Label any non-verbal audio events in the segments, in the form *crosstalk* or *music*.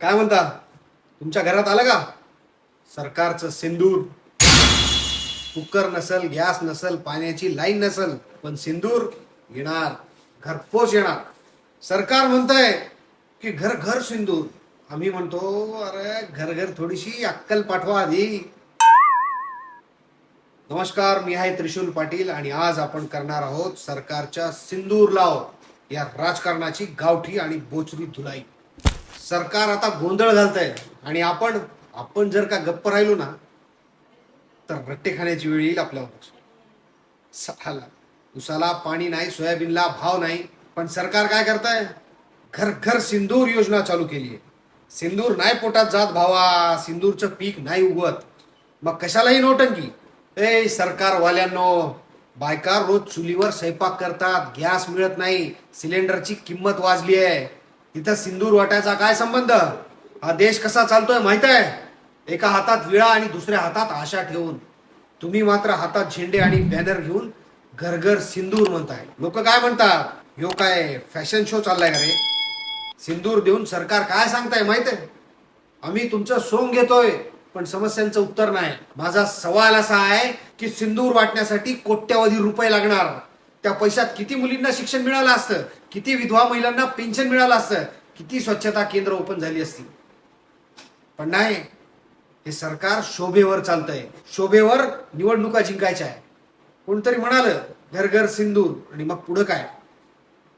काय म्हणता? तुमच्या घरात आलं का? सरकारचं सिंदूर. कुकर नसल गॅस नसल पाण्याची लाईन नसल पण सिंदूर येणार घरपोच येणार. सरकार म्हणतंय की घर घर सिंदूर. आम्ही म्हणतो अरे घर घर थोडीशी अक्कल पाठवा आधी. नमस्कार मी आहे त्रिशूल पाटील आणि आज आपण करणार आहोत सरकारच्या सिंदूर लाव या राजकारणाची गावठी आणि बोचरी धुलाई. सरकार आता गोंधळ घालतंय. आणि आपण आपण जर का गप्प राहिलो ना तर रट्टे खाण्याची वेळ येईल आपल्यावर साला उसाला पाणी नाही सोयाबीनला भाव नाही पण सरकार काय करताय? घर घर सिंदूर योजना चालू केली आहे सिंदूर नाही पोटात जात भावा सिंदूरचं पीक नाही उगवत. मग कशालाही नोटंकी? ए सरकारवाल्यांनो बायका रोज चुलीवर स्वयंपाक करतात गॅस मिळत नाही सिलेंडरची किंमत वाजली आहे. तिथं सिंदूर वाटायचा काय संबंध? हा देश कसा चालतोय माहीत आहे एका हातात विळा आणि दुसऱ्या हातात आशा ठेवून. तुम्ही मात्र हातात झेंडे आणि बॅनर घेऊन घरघर सिंदूर म्हणताय. लोक काय म्हणतात? ह्यो काय फॅशन शो चाललाय का रे? सिंदूर देऊन सरकार काय सांगताय माहीत आहे आम्ही तुमचं सोंग घेतोय पण समस्यांचं उत्तर नाही. माझा सवाल असा आहे की सिंदूर वाटण्यासाठी कोट्यावधी रुपये लागणार. त्या पैशात किती मुलींना शिक्षण मिळालं असतं किती विधवा महिलांना पेन्शन मिळालं असतं किती स्वच्छता केंद्र ओपन झाली असती. पण नाही हे सरकार शोभेवर चालतंय. शोभेवर निवडणुका जिंकायच्या आहे कोणतरी म्हणाल घर घर सिंदूर आणि मग पुढं काय?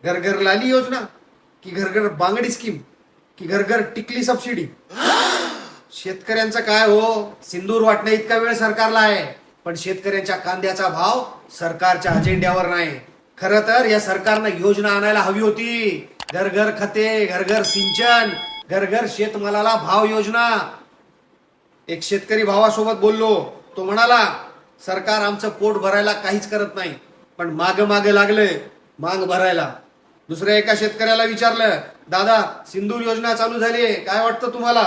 घर घर लाली योजना की घर घर बांगडी स्कीम की घर घर टिकली सबसिडी *gasps* शेतकऱ्यांचं काय हो? सिंदूर वाटण्या इतका वेळ सरकारला आहे. पण शेतकऱ्यांच्या कांद्याचा भाव सरकारच्या अजेंड्यावर नाही. खर तर या सरकारनं योजना आणायला हवी होती. घर घर खते घर घर सिंचन घर घर शेतमालाला भाव योजना. एक शेतकरी भावासोबत बोललो. तो म्हणाला सरकार आमचं पोट भरायला काहीच करत नाही पण माग माग लागलंय माग भरायला. दुसऱ्या एका शेतकऱ्याला विचारलं दादा सिंदूर योजना चालू झाली आहे काय वाटतं तुम्हाला?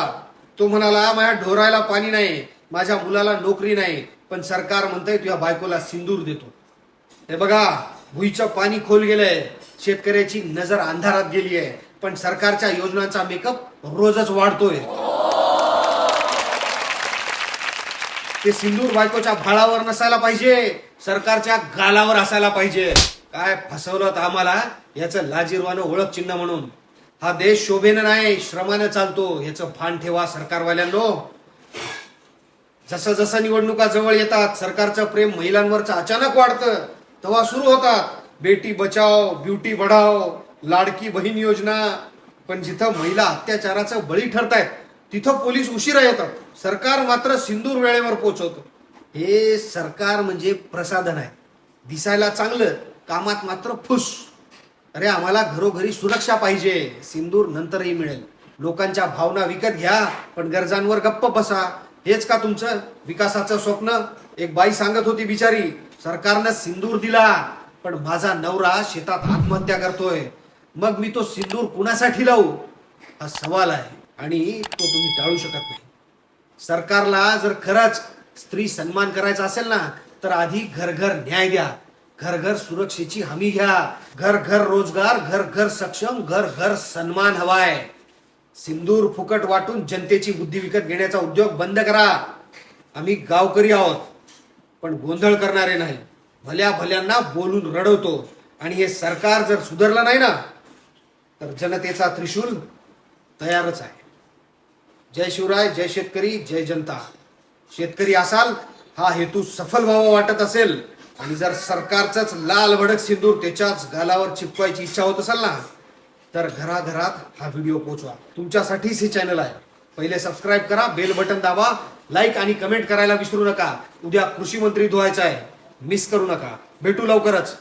तो म्हणाला माझ्या ढोरायला पाणी नाही माझ्या मुलाला नोकरी नाही पण सरकार म्हणतंय तुझ्या बायकोला सिंदूर देतो. हे बघा भुईचं पाणी खोल गेलंय. शेतकऱ्याची नजर अंधारात गेली आहे पण सरकारच्या योजनांचा मेकअप रोजच वाढतोय. ते सिंदूर बायकोच्या भाळावर नसायला पाहिजे सरकारच्या गालावर असायला पाहिजे. काय फसवलं आम्हाला? याचं लाजीरवानं ओळख चिन्ह म्हणून. हा देश शोभेनं नाही श्रमानं चालतो. याचं भान ठेवा सरकारवाल्यांनो. जसं जसं निवडणुका जवळ येतात सरकारचं प्रेम महिलांवरचं अचानक वाढतं तेव्हा सुरू होतात. बेटी बचाव ब्युटी बढाव लाडकी बहीण योजना. पण जिथं महिला अत्याचाराचं बळी ठरतायत तिथं पोलीस उशिरा येतात. सरकार मात्र सिंदूर वेळेवर पोहोचवतं हे सरकार म्हणजे प्रसाधन आहे. दिसायला चांगलं कामात मात्र फुस. अरे आम्हाला घरोघरी सुरक्षा पाहिजे. सिंदूर नंतरही मिळेल. लोकांच्या भावना विकत घ्या पण गरजांवर गप्प बसा. हेच का तुमचं विकासाचं स्वप्न? एक बाई सांगत होती बिचारी सरकारनं सिंदूर दिला पण माझा नवरा शेतात आत्महत्या करतोय. मग मी तो सिंदूर कुणासाठी लावू? हा सवाल आहे आणि तो तुम्ही टाळू शकत नाही. सरकारला जर खरंच स्त्री सन्मान करायचा असेल ना तर आधी घर घर न्याय द्या. घर घर सुरक्षेची हमी घ्या. घर घर रोजगार घर घर सक्षम घर घर सन्मान हवाय. सिंदूर फुकट वाटून जनतेची बुद्धी विकत घेण्याचा उद्योग बंद करा. आम्ही गावकरी आहोत पण गोंधळ करणारे नाही. भल्या भल्यांना बोलून रडवतो. आणि हे सरकार जर सुधारलं नाही ना तर जनतेचा त्रिशूल तयारच आहे. जय शिवराय जय शेतकरी जय जनता. शेतकरी असाल हा हेतू सफल व्हावा वाटत असेल. आणि जर सरकारचंच लाल भडक सिंदूर त्याच्याच गालावर चिपकायची इच्छा होत असेल ना तर घराघरात हा व्हिडिओ पोचवा. तुमच्यासाठीच हे चॅनल आहे. पहिले सबस्क्राईब करा बेल बटन दाबा लाईक आणि कमेंट करायला विसरू नका. उद्या कृषी मंत्री धुवायचा आहे. मिस करू नका. भेटू लवकरच.